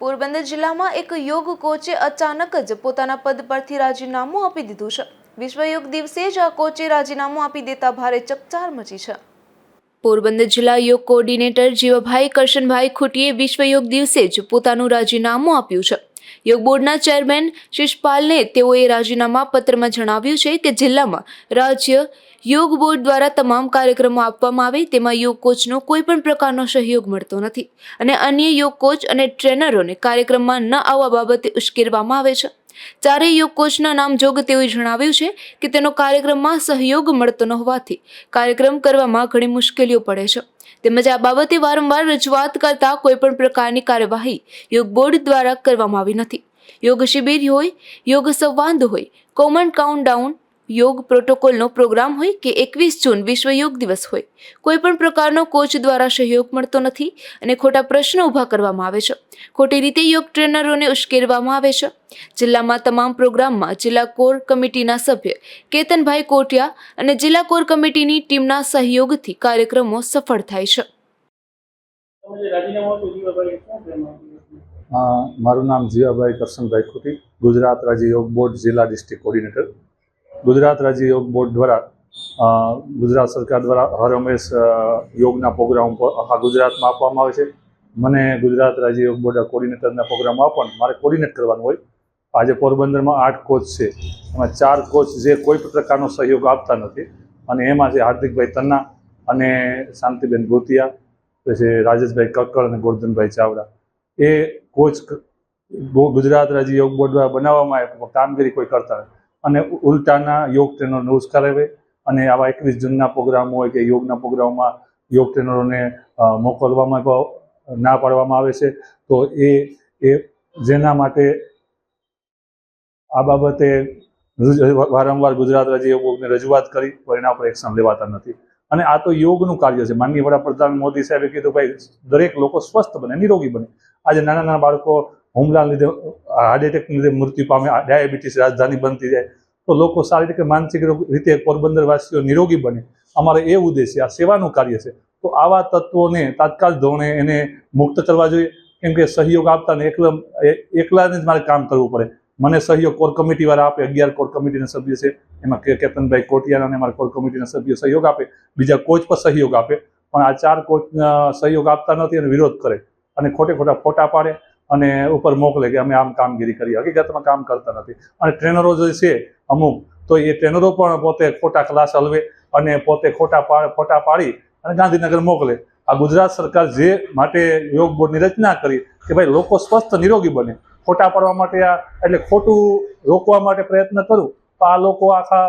પોરબંદર જિલ્લામાં એક યોગ કોચે અચાનક જ પોતાના પદ પરથી રાજીનામું આપી દીધું છે. વિશ્વ યોગ દિવસે જ આ કોચે રાજીનામું આપી દેતા ભારે ચકચાર મચી છે. પોરબંદર જિલ્લા યોગ કોઓર્ડિનેટર જીવાભાઈ કરશનભાઈ ખુટીએ વિશ્વ યોગ દિવસે જ પોતાનું રાજીનામું આપ્યું છે. યોગ બોર્ડના ચેરમેન શિષપાલને તેઓએ રાજીનામા પત્રમાં જણાવ્યું છે કે જિલ્લામાં રાજ્ય યોગ બોર્ડ દ્વારા તમામ કાર્યક્રમો આપવામાં આવે તેમાં યોગ કોચનો કોઈ પણ પ્રકારનો સહયોગ મળતો નથી અને અન્ય યોગ કોચ અને ટ્રેનરોને કાર્યક્રમમાં ન આવવા બાબતે ઉશ્કેરવામાં આવે છે. ચારેય યોગ કોચના નામ જોગ તેઓએ જણાવ્યું છે કે તેનો કાર્યક્રમમાં સહયોગ મળતો ન હોવાથી કાર્યક્રમ કરવામાં ઘણી મુશ્કેલીઓ પડે છે. તેમજ આ બાબતે વારંવાર રજૂઆત કરતા કોઈપણ પ્રકારની કાર્યવાહી યોગ બોર્ડ દ્વારા કરવામાં આવી નથી. યોગ શિબિર હોય, યોગ સંવાદ હોય કોમન કાઉન્ટડાઉન યોગ પ્રોટોકોલનો પ્રોગ્રામ હોય કે એકવીસ જૂન વિશ્વ યોગ દિવસ હોય, કોઈ પણ પ્રકારનો કોચ દ્વારા સહયોગ મળતો નથી અને ખોટા પ્રશ્નો ઊભા કરવામાં આવે છે. ખોટી રીતે યોગ ટ્રેનરોને ઉશ્કેરવામાં આવે છે. જિલ્લામાં તમામ પ્રોગ્રામમાં જિલ્લા કોર કમિટીના સભ્ય કેતનભાઈ કોટિયા અને જિલ્લા કોર કમિટીની ટીમના સહયોગથી કાર્યક્રમો સફળ થાય છે. મારું નામ જીવાભાઈ કરશનભાઈ ખોટી, ગુજરાત રાજ્ય યોગ બોર્ડ જિલ્લા ડિસ્ટ્રિક્ટ કોર્ડિનેટર. ગુજરાત રાજ્ય યોગ બોર્ડ દ્વારા ગુજરાત સરકાર દ્વારા હર હંમેશ યોગના પ્રોગ્રામ આખા ગુજરાતમાં આપવામાં આવે છે. મને ગુજરાત રાજ્ય યોગ બોર્ડ કોર્ડિનેટરના પ્રોગ્રામ આપવાનું મારે કોર્ડિનેટ કરવાનું હોય. આજે પોરબંદરમાં આઠ કોચ છે. એમાં ચાર કોચ જે કોઈ પ્રકારનો સહયોગ આપતા નથી. અને એમાં છે હાર્દિકભાઈ તન્ના અને શાંતિબેન ભૂતિયા પછી રાજેશભાઈ કક્કડ અને ગોરધનભાઈ ચાવડા. એ કોચ ગુજરાત રાજ્ય યોગ બોર્ડ દ્વારા બનાવવામાં આવે કામગીરી કોઈ કરતા નથી. અને ઉલટાના યોગ ટ્રેનરને આવે અને આવા એકવીસ જૂનના પ્રોગ્રામ હોય કે યોગના પ્રોગ્રામમાં યોગ ટ્રેનરોને મોકલવામાં ના પાડવામાં આવે છે, તો એ એ જેના માટે આ બાબતે વારંવાર ગુજરાત રાજ્ય યોગને રજૂઆત કરી પણ એના પર એક્શન લેવાતા નથી. અને આ તો યોગનું કાર્ય છે. માનનીય વડાપ્રધાન મોદી સાહેબે કીધું, ભાઈ, દરેક લોકો સ્વસ્થ બને, નિરોગી બને. આજે નાના નાના બાળકો હુમલાના લીધે હાર્ટ એટેકને લીધે મૃત્યુ પામે ડાયાબિટીસ રાજધાની બનતી જાય. તો લોકો શારીરિક કે માનસિક રીતે પોરબંદરવાસીઓ નિરોગી બને. અમારે એ ઉદ્દેશ્ય, આ સેવાનું કાર્ય છે. તો આવા તત્વોને તાત્કાલ ધોરણે એને મુક્ત કરવા જોઈએ. કેમ કે સહયોગ આપતા ને એકલા એકલાને જ મારે કામ કરવું પડે. મને સહયોગ કોર કમિટીવાળા આપે, અગિયાર કોર કમિટીના સભ્ય છે. એમાં કેતનભાઈ કોટિયાના અને અમારા કોર કમિટીના સભ્યો સહયોગ આપે. બીજા કોચ પર સહયોગ આપે. પણ આ ચાર કોચ સહયોગ આપતા નથી અને વિરોધ કરે. અને ખોટે ખોટા ફોટા પાડે. અને ઉપર મોકલે કે અમે આમ કામગીરી કરીએ હકીકતમાં કામ કરતા નથી. અને ટ્રેનરો જે છે અમુક, તો એ ટ્રેનરો પણ પોતે ખોટા ક્લાસ હલવે અને પોતે ખોટા ફોટા પાડી અને ગાંધીનગર મોકલે. આ ગુજરાત સરકાર જે માટે યોગ બોર્ડની રચના કરી કે ભાઈ લોકો સ્વસ્થ નિરોગી બને. ખોટા પાડવા માટે આ, એટલે ખોટું રોકવા માટે પ્રયત્ન કરું, તો આ લોકો આખા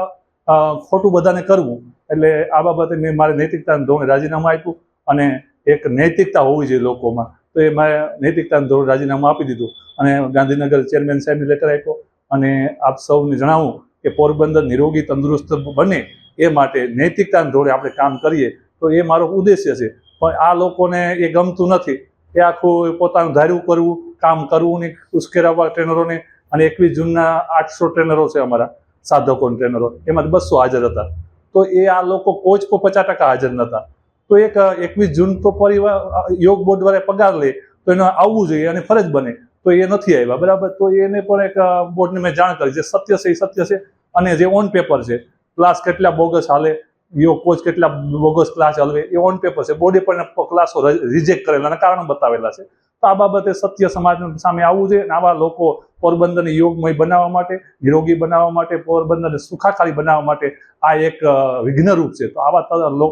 ખોટું બધાને કરવું. એટલે આ બાબતે મેં મારી નૈતિકતાને ધોરણે રાજીનામું આપ્યું અને એક નૈતિકતા હોવી જોઈએ લોકોમાં. તો એ મેં નૈતિકતાના રાજીનામું આપી દીધું. અને ગાંધીનગર ચેરમેન સાહેબને લેટર આપ્યો. અને આપ સૌને જણાવું કે પોરબંદર નિરોગી તંદુરસ્ત બને એ માટે નૈતિકતાને ધોરણે આપણે કામ કરીએ. તો એ મારો ઉદ્દેશ્ય છે. પણ આ લોકોને એ ગમતું નથી. એ આખું પોતાનું ધાર્યું કરવું, કામ કરવું ને ઉશ્કેરાવવા ટ્રેનરોને. અને એકવીસ જૂનના આઠસો ટ્રેનરો છે અમારા સાધકો ટ્રેનરો. એમાં બસો હાજર હતા. તો એ આ લોકો કોચ પર પચાસ ટકા હાજર નહોતા. તો એક એકવીસ જૂન તો પરિવાર યોગ બોર્ડ દ્વારા પગાર લે, તો એને આવવું જોઈએ, અને ફરજ બને, તો એ નથી આવ્યા, બરાબર? તો એને પણ એક બોર્ડને મેં જાણ કરી, જે સત્ય છે એ સત્ય છે, અને જે ઓન પેપર છે ક્લાસ કેટલા બોગસ હાલે, યોગ કોચ કેટલા બોગસ ક્લાસ હાલવે, એ ઓન પેપર છે બોર્ડે પણ ક્લાસો રિજેક્ટ કરેલા અને કારણો બતાવેલા છે. તો આ બાબતે સત્ય સમાજ સામે આવવું જોઈએ, અને આવા લોકો પોરબંદરને યોગમય બનાવવા માટે, નિરોગી બનાવવા માટે, પોરબંદરને સુખાકારી બનાવવા માટે આ એક વિઘ્નરૂપ છે. તો આવા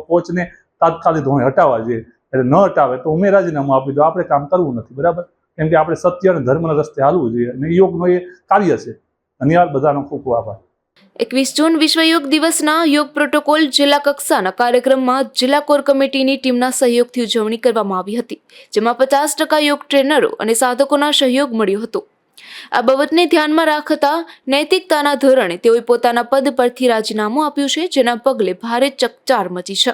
કોચને તાત્કાલિક ધોરણે હટાવવા જોઈએ. એટલે ન હટાવે તો ઉમેરાજીનામું આપી દો આપણે કામ કરવું નથી, બરાબર? કેમ કે આપણે સત્ય અને ધર્મના રસ્તે હાલવું જોઈએ અને યોગનો એ કાર્ય છે. ધન્યવાદ બધાનો ખૂબ ખૂબ આભાર. એકવીસ જૂન વિશ્વ યોગ દિવસના યોગ પ્રોટોકોલ જિલ્લા કક્ષાના કાર્યક્રમમાં જિલ્લા કોર કમિટીની ટીમના સહયોગથી ઉજવણી કરવામાં આવી હતી, જેમાં પચાસ ટકા યોગ ટ્રેનરો અને સાધકોના સહયોગ મળ્યો હતો. આ બાબતને ધ્યાનમાં રાખતા નૈતિકતાના ધોરણે તેઓએ પોતાના પદ પરથી રાજીનામું આપ્યું છે, જેના પગલે ભારે ચકચાર મચી છે.